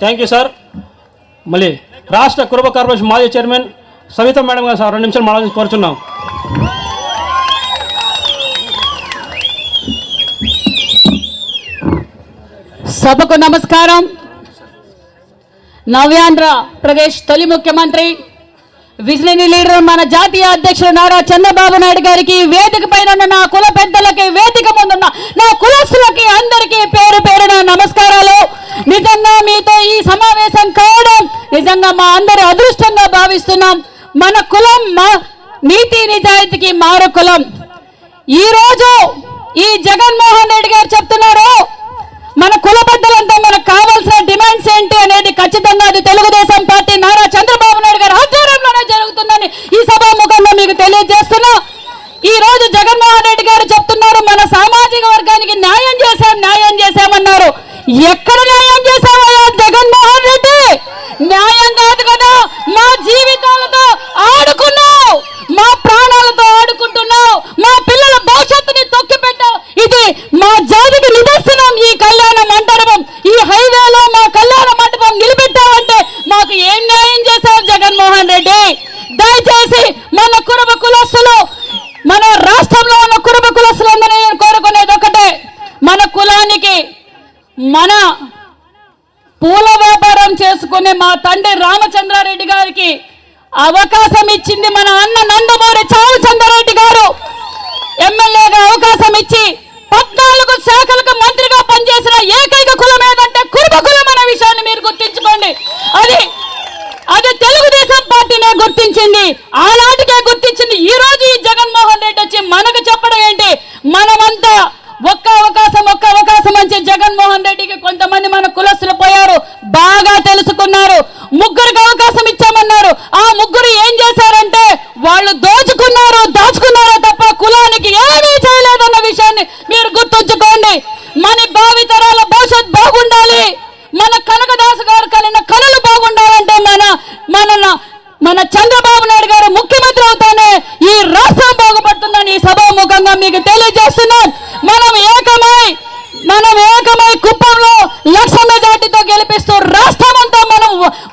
Thank you sir మళ్ళీ రాష్ట్ర Kuruba corporation మాజీ చైర్మన్ సవిత మేడం గారు సార్ రెండు నిమిషాలు మాట్లాడి కోరుచున్నాం. సభకు నమస్కారం. నవ్యాంధ్ర ప్రదేశ్ తొలి ముఖ్యమంత్రి విజనరీ లీడర్ మన జాతీయ అధ్యక్షుడు నారా చంద్రబాబు నాయుడు గారికి వేదిక పైన ఉన్న నా కుల పెద్దలకి వేదిక ముందున్న నా కులస్తులకి అందరికీ పేరు పేరున నమస్కారాలు. నిజంగా మీతో సమావేశం కావడం నిజంగా మా అందరి అదృష్టంగా భావిస్తున్నాం. మన కులం మా నీతి నిజాయితీకి మారు కులం. ఈ రోజు ఈ జగన్మోహన్ రెడ్డి గారు చెప్తున్నారు మన కుల పెద్దలంతా మనకు కావాల్సిన డిమాండ్స్ ఏంటి అనేది ఖచ్చితంగా అది తెలుగుదేశం పార్టీ నారా చంద్రబాబు నాయుడు గారి ఆధ్వర్యంలోనే జరుగుతుందని ఈ సభాముఖంలో మీకు తెలియజేస్తున్నా. ఈ రోజు జగన్మోహన్ రెడ్డి గారు చెప్తున్నారు మన సామాజిక వర్గానికి న్యాయం చేశాం న్యాయం చేశామన్నారు. ఎక్కడ న్యాయం జగన్మోహన్ రెడ్డి. దయచేసి మన కురుబ కులస్తులు మన రాష్ట్రంలో ఉన్న కురుబ కులస్తులందరూ నేను కోరుకునేది ఒకటే. మన కులానికి మన పూల వ్యాపారం చేసుకునే మా తండ్రి రామచంద్రారెడ్డి గారికి అవకాశం ఇచ్చింది మన అన్న నందమూరి చావు చంద్రారెడ్డి గారు. ఎమ్మెల్యేగా అవకాశం ఇచ్చి పద్నాలుగు శాఖలకు మంత్రిగా పనిచేసిన ఏకైక కులం ఏదంటే కురుబ కులం అనే విషయాన్ని మీరు గుర్తించుకోండి అది అది తెలుగుదేశం పార్టీనే గుర్తించింది. ఆనాటికే గుర్తించింది. ఈ రోజు ఈ జగన్మోహన్ రెడ్డి వచ్చి మనకు చెప్పడం ఏంటి? మనమంతా ఒక్క అవకాశం ఒక్క అవకాశం అని జగన్మోహన్ రెడ్డికి కొంతమంది మన కులస్తులు పోయారు. బాగా తెలుసుకున్నారు. ముగ్గురికి అవకాశం ఇచ్చామన్నారు. ఆ ముగ్గురు ఏం చేశారంటే వాళ్ళు దోచుకున్నారు దాచు తప్ప కులానికి ఏమీ చేయలేదన్న విషయాన్ని మీరు గుర్తుంచుకోండి మన భావితరాల భవిష్యత్ బాగుండాలి మన కనకదాసు గారు కలిగిన కళలు బాగుండాలంటే మన మన మన చంద్రబాబు నాయుడు గారు ముఖ్యమంత్రి అవుతానే ఈ రాష్ట్రం బాగుపడుతుందని ఈ సభాముఖంగా మీకు తెలియజేస్తున్నాం మనం ఏకమై మనం ఏకమై కుప్పంలో లక్ష మెజార్టీతో గెలిపిస్తూ రాష్ట్రం అంతా మనం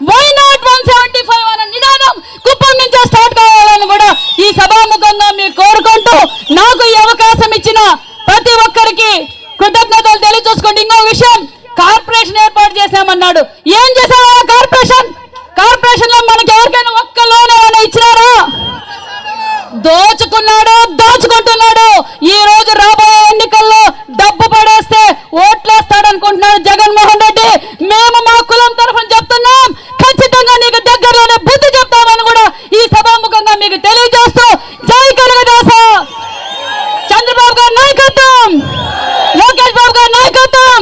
why not one seventy five అనే నినాదం కుప్పం నుంచే స్టార్ట్ కావాలని కూడా ఈ సభాముఖంగా మీరు కోరుకుంటూ నాకు ఈ అవకాశం ఇచ్చిన ప్రతి ఒక్కరికి కృతజ్ఞతలు తెలియజేసుకోండి ఇంకో విషయం కార్పొరేషన్ ఏర్పాటు చేశామన్నాడు. ఏం చేశారు ఆ కార్పొరేషన్? ఈ రోజు రాబోయే ఎన్నికల్లో డబ్బు పడేస్తే ఓట్లేస్తాడు అనుకుంటున్నాడు జగన్మోహన్ రెడ్డి. మేము మా కులం తరఫున చెప్తున్నాం. ఖచ్చితంగా నీకు దగ్గరలోనే బుద్ధి చెప్తామని కూడా ఈ సభాముఖంగా మీకు తెలియజేస్తూ జై కనకదాస. చంద్రబాబు గారి నాయకత్వం. లోకేష్ బాబు గారి నాయకత్వం.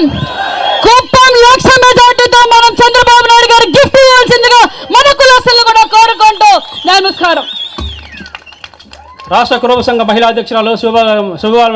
కుప్పం లక్ష మెజార్టీతో మనం చంద్రబాబు నాయుడు గారు గిఫ్ట్ ఇవ్వాల్సిందిగా మన కులస్తులను కూడా కోరుకుంటూ నమస్కారం. రాష్ట్ర కురుబ సంఘ మహిళా అధ్యక్షురాలు శుభ శుభవారం